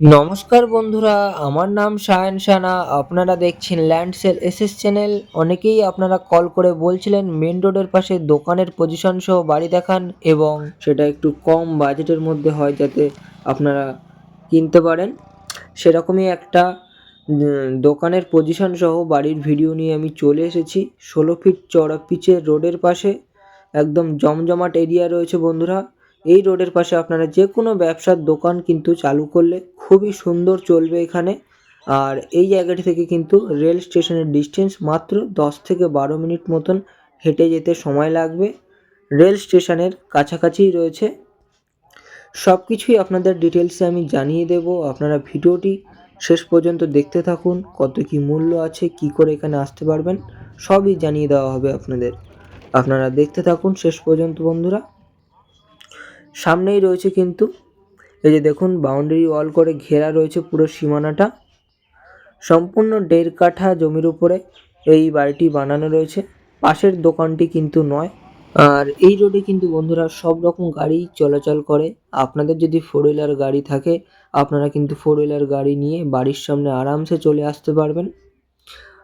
নমস্কার বন্ধুরা, আমার নাম সায়ন সানা। আপনারা দেখছেন ল্যান্ডসেল এসএস চ্যানেল। অনেকেই আপনারা কল করে বলছিলেন মেন রোডের পাশে দোকানের পজিশন সহ বাড়ি দেখান এবং সেটা একটু কম বাজেটের মধ্যে হয় যাতে আপনারা কিনতে পারেন। সেরকমই একটা দোকানের পজিশন সহ বাড়ির ভিডিও নিয়ে আমি চলে এসেছি। ষোলো ফিট চড়া পিচের রোডের পাশে। একদম জমজমাট এরিয়া রয়েছে বন্ধুরা। এই রোডের পাশে আপনারা যে কোনো ব্যবসার দোকান কিন্তু চালু করলে খুবই সুন্দর চলবে এখানে। আর এই জায়গাটি থেকে কিন্তু রেল স্টেশনের ডিস্টেন্স মাত্র দশ থেকে বারো মিনিট মতন হেঁটে যেতে সময় লাগবে। রেল স্টেশনের কাছাকাছিই রয়েছে। সব কিছুই আপনাদের ডিটেলসে আমি জানিয়ে দেব। আপনারা ভিডিওটি শেষ পর্যন্ত দেখতে থাকুন, কত কি মূল্য আছে, কি করে এখানে আসতে পারবেন, সবই জানিয়ে দেওয়া হবে আপনাদের। আপনারা দেখতে থাকুন শেষ পর্যন্ত, বন্ধুরা। সামনেই রয়েছে কিন্তু, এই যে দেখুন বাউন্ডারি ওয়াল করে ঘেরা রয়েছে পুরো সীমানাটা। সম্পূর্ণ দেড় কাঠা জমির উপরে এই বাড়িটি বানানো রয়েছে। পাশের দোকানটি কিন্তু নয়। আর এই রোডে কিন্তু বন্ধুরা সব রকম গাড়ি চলাচল করে। আপনাদের যদি ফোর হুইলার গাড়ি থাকে, আপনারা কিন্তু ফোর হুইলার গাড়ি নিয়ে বাড়ির সামনে আরামসে চলে আসতে পারবেন।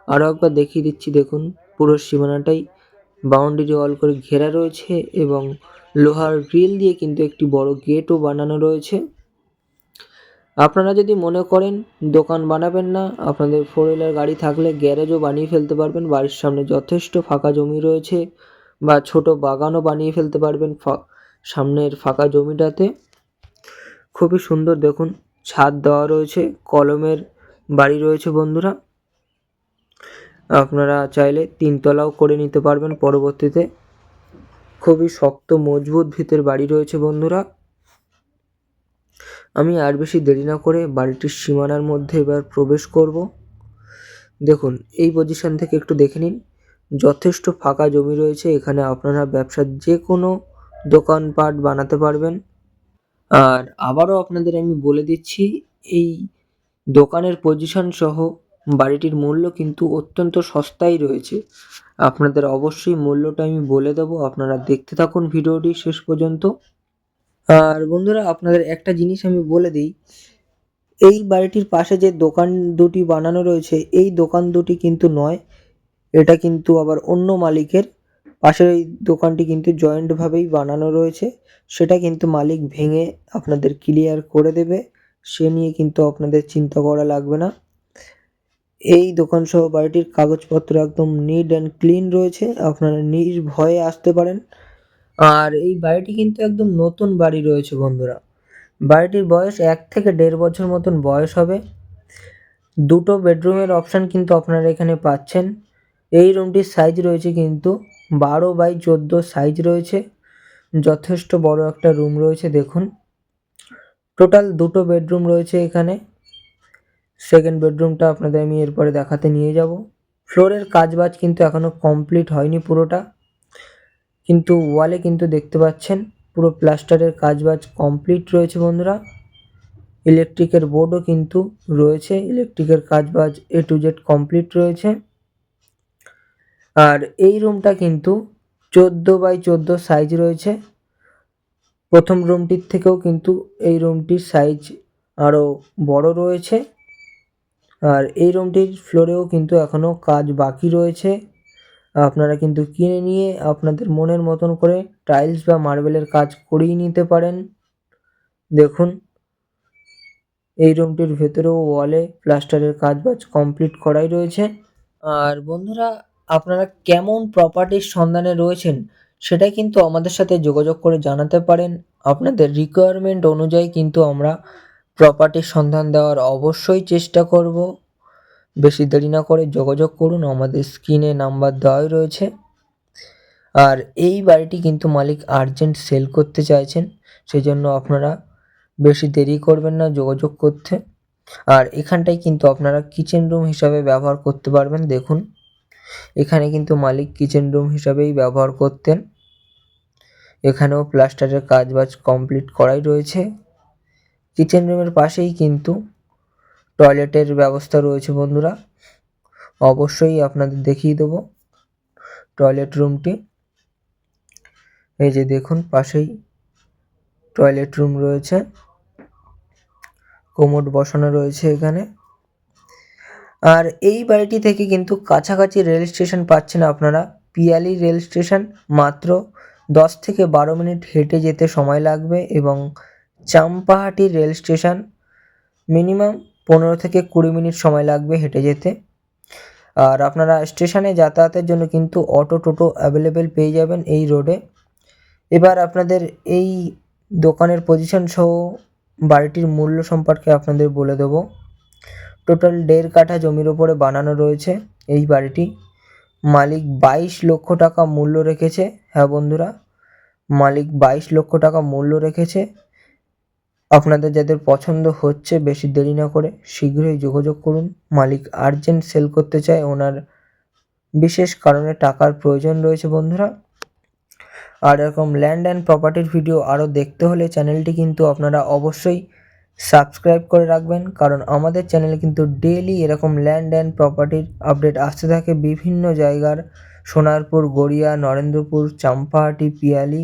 আরও একবার দেখিয়ে দিচ্ছি, দেখুন, পুরো সীমানাটাই বাউন্ডারি ওয়াল করে ঘেরা রয়েছে এবং লোহার গ্রিল দিয়ে কিন্তু একটি বড় গেটও বানানো রয়েছে। আপনারা যদি মনে করেন দোকান বানাবেন না, আপনাদের ফোর হুইলার গাড়ি থাকলে গ্যারেজও বানিয়ে ফেলতে পারবেন, বাড়ির সামনে যথেষ্ট ফাঁকা জমি রয়েছে বা ছোট বাগানও বানিয়ে ফেলতে পারবেন সামনের ফাঁকা জমিটাতে। খুবই সুন্দর দেখুন, ছাদ দেওয়া রয়েছে, কলমের বাড়ি রয়েছে বন্ধুরা। আপনারা চাইলে তিনতলাও করে নিতে পারবেন পরবর্তীতে। খুবই শক্ত, মজবুত ভিতের বাড়ি রয়েছে বন্ধুরা। আমি আর বেশি দেরি না করে বাড়িটির সীমানার মধ্যে এবার প্রবেশ করব। দেখুন, এই পজিশন থেকে একটু দেখে নিন। যথেষ্ট ফাঁকা জমি রয়েছে, এখানে আপনারা ব্যবসার যে কোনো দোকানপাট বানাতে পারবেন। আর আবারও আপনাদের আমি বলে দিচ্ছি, এই দোকানের পজিশন সহ বাড়িটির মূল্য কিন্তু অত্যন্ত সস্তাই রয়েছে। আপনাদের অবশ্যই মূল্যটা আমি বলে দেবো। আপনারা দেখতে থাকুন ভিডিওটি শেষ পর্যন্ত। আর বন্ধুরা, আপনাদের একটা জিনিস আমি বলে দিই। এই বাড়িটির পাশে যে দোকান দুটি বানানো রয়েছে, এই দোকান দুটি কিন্তু নয়। এটা কিন্তু আবার অন্য মালিকের। পাশের এই দোকানটি কিন্তু জয়েন্টভাবেই বানানো রয়েছে। সেটা কিন্তু মালিক ভেঙে আপনাদের ক্লিয়ার করে দেবে। সে নিয়ে কিন্তু আপনাদের চিন্তা করা লাগবে না। এই দোকান সহ বাড়িটির কাগজপত্র একদম নিট অ্যান্ড ক্লিন রয়েছে, আপনারা নির্ভয়ে আসতে পারেন। আর এই বাড়িটি কিন্তু একদম নতুন বাড়ি রয়েছে বন্ধুরা। বাড়িটির বয়স এক থেকে দেড় বছর মতন বয়স হবে। দুটো বেডরুমের অপশান কিন্তু আপনারা এখানে পাচ্ছেন। এই রুমটির সাইজ রয়েছে কিন্তু বারো বাই চোদ্দ সাইজ রয়েছে। যথেষ্ট বড় একটা রুম রয়েছে, দেখুন। টোটাল দুটো বেডরুম রয়েছে এখানে। সেকেন্ড বেডরুমটা আপনাদের আমি এরপরে দেখাতে নিয়ে যাব। ফ্লোরের কাজবাজ কিন্তু এখনও কমপ্লিট হয়নি পুরোটা। কিন্তু ওয়ালে কিন্তু দেখতে পাচ্ছেন, পুরো প্লাস্টারের কাজবাজ কমপ্লিট রয়েছে বন্ধুরা। ইলেকট্রিকের বোর্ডও কিন্তু রয়েছে ইলেকট্রিকের কাজবাজ এ টু জেড কমপ্লিট রয়েছে। আর এই রুমটা কিন্তু চোদ্দ বাই চোদ্দ সাইজ রয়েছে। প্রথম রুমটির থেকেও কিন্তু এই রুমটির সাইজ আরও বড় রয়েছে। আর এই রুমটির ফ্লোরেও কিন্তু এখনও কাজ বাকি রয়েছে। আপনারা কিন্তু কিনে নিয়ে আপনাদের মনের মতন করে টাইলস বা মার্বেলের কাজ করিয়ে নিতে পারেন। দেখুন, এই রুমটির ভেতরেও ওয়ালে প্লাস্টারের কাজ বাজ কমপ্লিট করাই রয়েছে। আর বন্ধুরা, আপনারা কেমন প্রপার্টির সন্ধানে রয়েছেন সেটা কিন্তু আমাদের সাথে যোগাযোগ করে জানাতে পারেন। আপনাদের রিকোয়ারমেন্ট অনুযায়ী কিন্তু আমরা প্রপার্টির সন্ধান দেওয়ার অবশ্যই চেষ্টা করব। বেশি দেরি না করে যোগাযোগ করুন, আমাদের স্ক্রিনে নাম্বার দেওয়াই রয়েছে। আর এই বাড়িটি কিন্তু মালিক আর্জেন্ট সেল করতে চাইছেন সেই জন্য আপনারা বেশি দেরি করবেন না যোগাযোগ করতে। আর এখানটায় কিন্তু আপনারা কিচেন রুম হিসাবে ব্যবহার করতে পারবেন, দেখুন। এখানে কিন্তু মালিক কিচেন রুম হিসাবেই ব্যবহার করতেন। এখানেও প্লাস্টারের কাজবাজ কমপ্লিট করাই রয়েছে। কিচেন রুমের পাশেই কিন্তু টয়লেটের ব্যবস্থা রয়েছে বন্ধুরা। অবশ্যই আপনাদের দেখিয়ে দেবো টয়লেট রুমটি এই যে দেখুন, পাশেই টয়লেট রুম রয়েছে। কোমোড বসানো রয়েছে এখানে। আর এই বাড়িটি থেকে কিন্তু কাছাকাছি রেল স্টেশন পাচ্ছেন আপনারা। পিয়ালি রেল স্টেশন মাত্র দশ থেকে বারো মিনিট হেঁটে যেতে সময় লাগবে এবং চাম্পাহাটি রেল স্টেশন। মিনিমাম পনেরো থেকে কুড়ি মিনিট সময় লাগবে হেঁটে যেতে। আর আপনারা স্টেশনে যাতায়াতের জন্য কিন্তু অটো টোটো অ্যাভেলেবেল পেয়ে যাবেন এই রোডে এবার আপনাদের এই দোকানের পজিশন সহ বাড়িটির মূল্য সম্পর্কে আপনাদের বলে দেবো। টোটাল দেড় কাঠা জমির ওপরে বানানো রয়েছে এই বাড়িটি। মালিক বাইশ লক্ষ টাকা মূল্য রেখেছে হ্যাঁ বন্ধুরা। মালিক বাইশ লক্ষ টাকা মূল্য রেখেছে। আপনাদের যাদের পছন্দ হচ্ছে বেশি দেরি না করে শীঘ্রই যোগাযোগ করুন। মালিক আর্জেন্ট সেল করতে চায়, ওনার বিশেষ কারণে টাকার প্রয়োজন রয়েছে বন্ধুরা। আর এরকম ল্যান্ড অ্যান্ড প্রপার্টির ভিডিও আরও দেখতে হলে চ্যানেলটি কিন্তু আপনারা অবশ্যই সাবস্ক্রাইব করে রাখবেন, কারণ আমাদের চ্যানেলে কিন্তু ডেইলি এরকম ল্যান্ড অ্যান্ড প্রপার্টির আপডেট আসতে থাকে বিভিন্ন জায়গার সোনারপুর, গড়িয়া, নরেন্দ্রপুর, চাম্পাহাটি, পিয়ালি,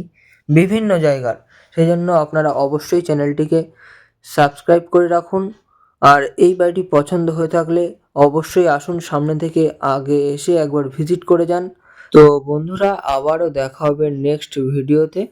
বিভিন্ন জায়গার। সেই জন্য আপনারা অবশ্যই চ্যানেলটিকে সাবস্ক্রাইব করে রাখুন। আর এই বাড়িটি পছন্দ হয়ে থাকলে অবশ্যই আসুন সামনে থেকে আগে এসে একবার ভিজিট করে যান। তো বন্ধুরা, আবারও দেখা হবে নেক্সট ভিডিওতে।